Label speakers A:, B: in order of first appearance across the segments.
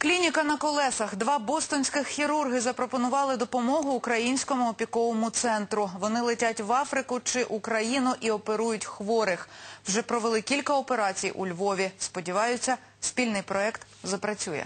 A: Клініка на колесах. Два бостонських хірурги запропонували допомогу українському опіковому центру. Вони летять в Африку чи Україну і оперують хворих. Вже провели кілька операцій у Львові. Сподіваються, спільний проект запрацює.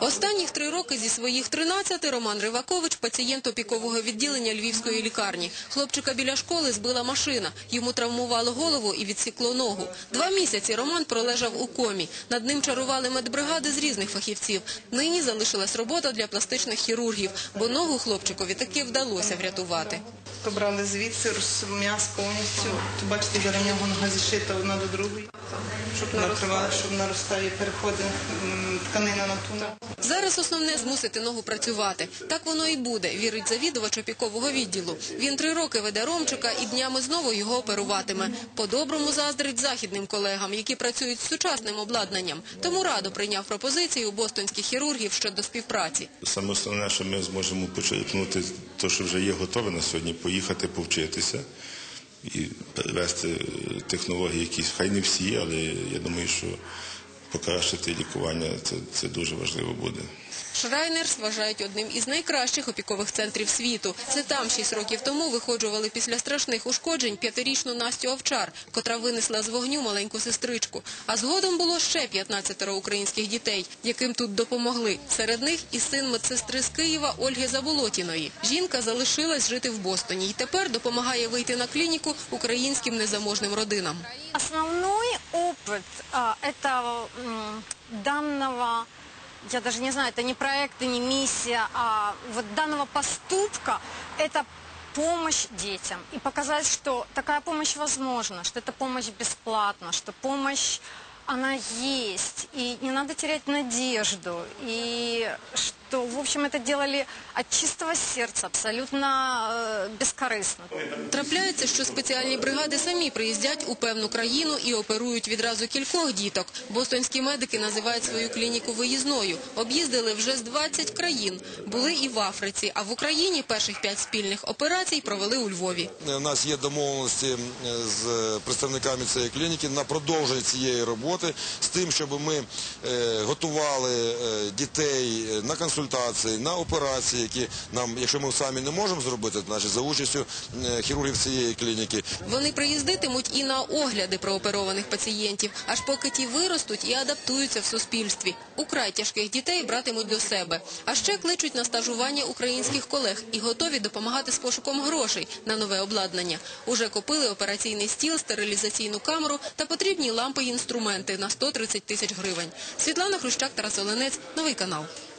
B: Останніх три роки зі своїх 13 Роман Ривакович – пацієнт опікового відділення Львівської лікарні. Хлопчика біля школи збила машина. Йому травмувало голову і відсікло ногу. Два місяці Роман пролежав у комі. Над ним чарували медбригади з різних фахівців. Нині залишилась робота для пластичних хірургів, бо ногу хлопчикові таки вдалося врятувати.
C: Побрали звідси роз- повністю. Бачите, біля нього нога зішита одна до другої. Щоб накривали, щоб наростає, переходить м, тканина на ту.
B: Зараз основне змусити ногу працювати. Так воно і буде, вірить завідувач опікового відділу. Він три роки веде Ромчика і днями знову його оперуватиме. По-доброму заздрить західним колегам, які працюють з сучасним обладнанням. Тому радо прийняв пропозицію бостонських хірургів щодо співпраці.
D: Саме основне, що ми зможемо почерпнути, те, що вже є готове на сьогодні, поїхати повчитися і перевести технології якісь, хай не всі, але я думаю, що покращити лікування це дуже важливо буде.
B: Шрайнерс вважають одним із найкращих опікових центрів світу. Це там шість років тому виходжували після страшних ушкоджень п'ятирічну Настю Овчар, котра винесла з вогню маленьку сестричку. А згодом було ще 15 українських дітей, яким тут допомогли. Серед них і син медсестри з Києва Ольги Заболотіної. Жінка залишилась жити в Бостоні і тепер допомагає вийти на клініку українським незаможним родинам.
E: А, этого м, данного, я даже не знаю, это не проект и не миссия, а вот данного поступка, это помощь детям. И показать, что такая помощь возможна, что эта помощь бесплатна, что помощь, она есть. И не надо терять надежду. И что, в общем, это делали от чистого сердца, абсолютно э, бескорыстно.
B: Трапляється, що спеціальні бригади самі приїздять у певну країну і оперують відразу кількох діток. Бостонські медики називають свою клініку виїзною. Об'їздили вже з 20 країн. Були і в Африці, а в Україні перших п'ять спільних операцій провели у Львові.
F: У нас є домовленості е, з представниками цієї клініки на продовження цієї роботи з тим, щоб ми е, готували е, дітей на консультації, на операції, які нам, якщо ми самі не можемо зробити, значить за участю е, хірургів цієї клініки.
B: Вони приїздитимуть і на огляди прооперованих пацієнтів, аж поки ті виростуть і адаптуються в суспільстві. Украй тяжких дітей братимуть до себе. А ще кличуть на стажування українських колег і готові допомагати з пошуком грошей на нове обладнання. Уже купили операційний стіл, стерилізаційну камеру та потрібні лампи й інструменти на 130 тисяч гривень. Світлана Хрущак, Тарас Оленець, Новий канал.